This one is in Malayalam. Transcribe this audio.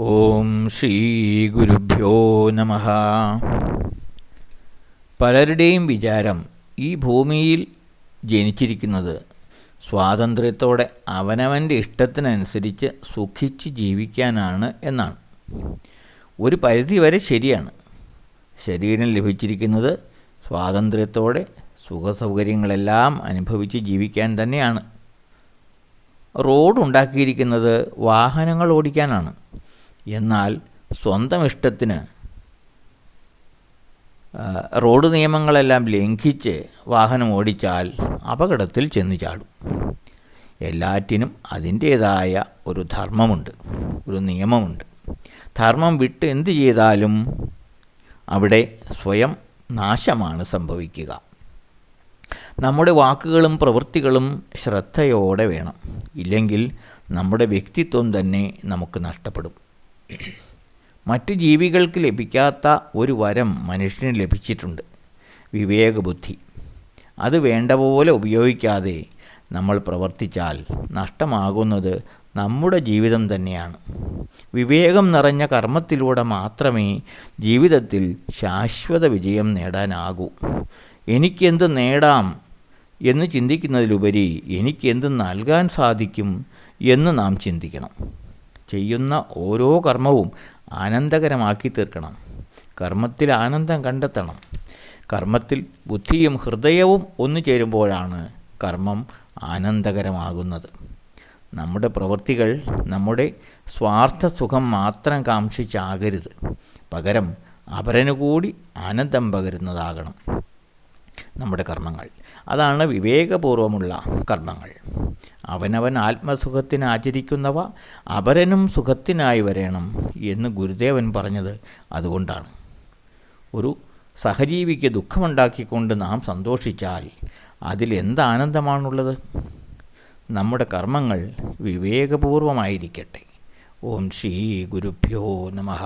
ഓം ശ്രീ ഗുരുഭ്യോ നമ. പലരുടെയും വിചാരം ഈ ഭൂമിയിൽ ജനിച്ചിരിക്കുന്നത് സ്വാതന്ത്ര്യത്തോടെ അവനവന്റെ ഇഷ്ടത്തിനനുസരിച്ച് സുഖിച്ച് ജീവിക്കാനാണ് എന്നാണ്. ഒരു പരിധിവരെ ശരിയാണ്. ശരീരം ലഭിച്ചിരിക്കുന്നത് സ്വാതന്ത്ര്യത്തോടെ സുഖസൗകര്യങ്ങളെല്ലാം അനുഭവിച്ച് ജീവിക്കാൻ തന്നെയാണ്. റോഡ് ഉണ്ടാക്കിയിരിക്കുന്നത് വാഹനങ്ങൾ ഓടിക്കാനാണ്. എന്നാൽ സ്വന്തം ഇഷ്ടത്തിന് റോഡ് നിയമങ്ങളെല്ലാം ലംഘിച്ച് വാഹനം ഓടിച്ചാൽ അപകടത്തിൽ ചെന്ന് ചാടും. എല്ലാറ്റിനും അതിന്റേതായ ഒരു ധർമ്മമുണ്ട് ഒരു നിയമമുണ്ട്. ധർമ്മം വിട്ട് എന്ത് ചെയ്താലും അവിടെ സ്വയം നാശമാണ് സംഭവിക്കുക. നമ്മുടെ വാക്കുകളും പ്രവൃത്തികളും ശ്രദ്ധയോടെ വേണം. ഇല്ലെങ്കിൽ നമ്മുടെ വ്യക്തിത്വം തന്നെ നമുക്ക് നഷ്ടപ്പെടും. മറ്റു ജീവികൾക്ക് ലഭിക്കാത്ത ഒരു വരം മനുഷ്യന് ലഭിച്ചിട്ടുണ്ട്. വിവേകബുദ്ധി. അത് വേണ്ട പോലെ ഉപയോഗിക്കാതെ നമ്മൾ പ്രവർത്തിച്ചാൽ നഷ്ടമാകുന്നത് നമ്മുടെ ജീവിതം തന്നെയാണ്. വിവേകം നിറഞ്ഞ കർമ്മത്തിലൂടെ മാത്രമേ ജീവിതത്തിൽ ശാശ്വത വിജയം നേടാനാകൂ. എനിക്കെന്ത് നേടാം എന്ന് ചിന്തിക്കുന്നതിലുപരി എനിക്കെന്ത് നൽകാൻ സാധിക്കും എന്ന് നാം ചിന്തിക്കണം. ചെയ്യുന്ന ഓരോ കർമ്മവും ആനന്ദകരമാക്കി തീർക്കണം. കർമ്മത്തിൽ ആനന്ദം കണ്ടെത്തണം. കർമ്മത്തിൽ ബുദ്ധിയും ഹൃദയവും ഒന്നു ചേരുമ്പോഴാണ് കർമ്മം ആനന്ദകരമാകുന്നത്. നമ്മുടെ പ്രവൃത്തികൾ നമ്മുടെ സ്വാർത്ഥ സുഖം മാത്രം കാക്ഷിച്ചാകരുത്. പകരം അപരനു കൂടി ആനന്ദം പകരുന്നതാകണം. നമ്മുടെ കർമ്മങ്ങൾ. അതാണ് വിവേകപൂർവമുള്ള കർമ്മങ്ങൾ. അവനവൻ ആത്മസുഖത്തിന് ആചരിക്കുന്നവ അപരനും സുഖത്തിനായി വരേണം എന്ന് ഗുരുദേവൻ പറഞ്ഞത് അതുകൊണ്ടാണ്. ഒരു സഹജീവിക്ക് ദുഃഖമുണ്ടാക്കിക്കൊണ്ട് നാം സന്തോഷിച്ചാൽ അതിൽ എന്താനന്ദമാണുള്ളത് നമ്മുടെ കർമ്മങ്ങൾ വിവേകപൂർവമായിരിക്കട്ടെ ഓം ശ്രീ ഗുരുഭ്യോ നമഃ.